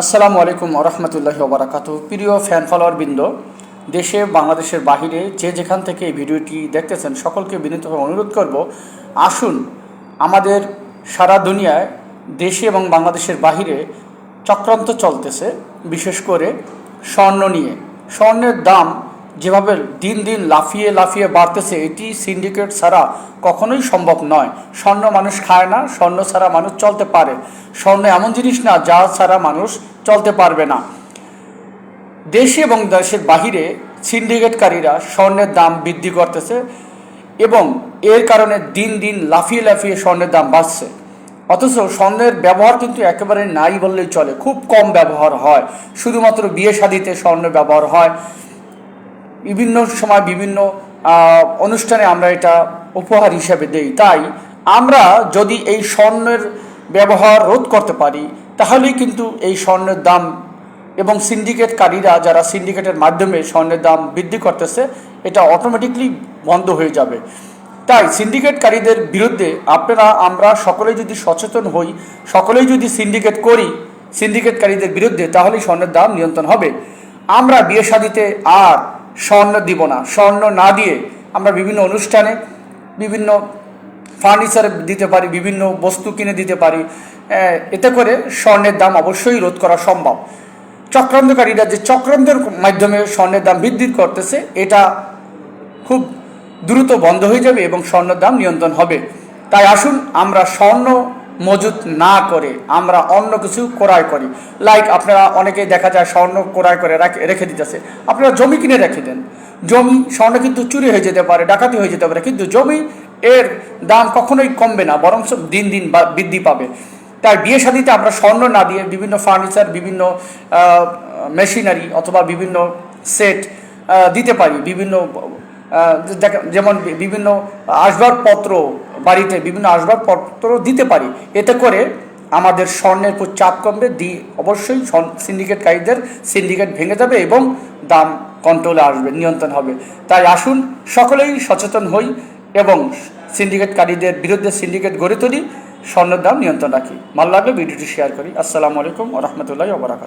আসসালামু আলাইকুম রহমতুল্লাহি ওবরাকাতু। প্রিয় ফ্যান ফলোয়ার বৃন্দ, দেশে বাংলাদেশের বাহিরে যে যেখান থেকে এই ভিডিওটি দেখতেছেন, সকলকে বিনীতভাবে অনুরোধ করব, আসুন আমাদের সারা দুনিয়ায় দেশে এবং বাংলাদেশের বাহিরে চক্রান্ত চলতেছে, বিশেষ করে স্বর্ণ নিয়ে। স্বর্ণের দাম যেভাবে দিন দিন লাফিয়ে লাফিয়ে বাড়তেছে, এটি সিন্ডিকেট ছাড়া কখনোই সম্ভব নয়। স্বর্ণ মানুষ খায় না, স্বর্ণ ছাড়া মানুষ চলতে পারে। স্বর্ণ এমন জিনিস না, যা ছাড়া মানুষ চলতে পারবে না। দেশে এবং দেশের বাহিরে সিন্ডিকেটকারীরা স্বর্ণের দাম বৃদ্ধি করতেছে এবং এর কারণে দিন দিন লাফিয়ে লাফিয়ে স্বর্ণের দাম বাড়ছে। অথচ স্বর্ণের ব্যবহার কিন্তু একেবারে নাই বললেই চলে, খুব কম ব্যবহার হয়। শুধুমাত্র বিয়ে শাদিতে স্বর্ণ ব্যবহার হয়। বিভিন্ন সময় বিভিন্ন অনুষ্ঠানে আমরা এটা উপহার হিসাবে দেই। তাই আমরা যদি এই স্বর্ণের ব্যবহার রোধ করতে পারি, তাহলেই কিন্তু এই স্বর্ণের দাম এবং সিন্ডিকেটকারীরা যারা সিন্ডিকেটের মাধ্যমে স্বর্ণের দাম বৃদ্ধি করতেছে, এটা অটোমেটিকলি বন্ধ হয়ে যাবে। তাই সিন্ডিকেটকারীদের বিরুদ্ধে আপনারা, আমরা সকলে যদি সচেতন হই, সকলেই যদি সিন্ডিকেট করি, সিন্ডিকেটকারীদের বিরুদ্ধে, তাহলেই স্বর্ণের দাম নিয়ন্ত্রণ হবে। আমরা বিয়ে শাদিতে আর স্বর্ণ দিব না, স্বর্ণ না দিয়ে আমরা বিভিন্ন অনুষ্ঠানে বিভিন্ন ফার্নিচার দিতে পারি, বিভিন্ন বস্তু কিনে দিতে পারি। এতে করে স্বর্ণের দাম অবশ্যই রোধ করা সম্ভব। চক্রান্তকারীরা যে চক্রান্তের মাধ্যমে স্বর্ণের দাম বৃদ্ধি করতেছে, এটা খুব দ্রুত বন্ধ হয়ে যাবে এবং স্বর্ণের দাম নিয়ন্ত্রণ হবে। তাই আসুন, আমরা স্বর্ণ মজুত না করে আমরা অন্য কিছু ক্রয় করি। লাইক আপনারা অনেকে দেখা যায় স্বর্ণ ক্রয় করে রাখে- দিতেছে। আপনারা জমি কিনে রেখে দেন। জমি, স্বর্ণ কিন্তু চুরি হয়ে যেতে পারে, ডাকাতি হয়ে যেতে পারে, কিন্তু জমি এর দাম কখনোই কমবে না বরং দিন দিন বৃদ্ধি পাবে। তাই বিয়ে শাদিতে আমরা স্বর্ণ না দিয়ে বিভিন্ন ফার্নিচার বিভিন্ন মেশিনারি অথবা বিভিন্ন সেট দিতে পারি। বিভিন্ন যেমন বিভিন্ন আসবাবপত্র বাড়িতে বিভিন্ন আসবাবপত্র দিতে পারি। এতে করে আমাদের স্বর্ণের উপর চাপ কমবে। দি, অবশ্যই সিন্ডিকেটকারীদের সিন্ডিকেট ভেঙে যাবে এবং দাম কন্ট্রোলে আসবে, নিয়ন্ত্রণ হবে। তাই আসুন, সকলেই সচেতন হই এবং সিন্ডিকেটকারীদের বিরুদ্ধে সিন্ডিকেট গড়ে তুলি, স্বর্ণের দাম নিয়ন্ত্রণ রাখি। ভালো লাগলে ভিডিওটি শেয়ার করি। আসসালামু আলাইকুম রহমতুল্লাহ ওবরাকাত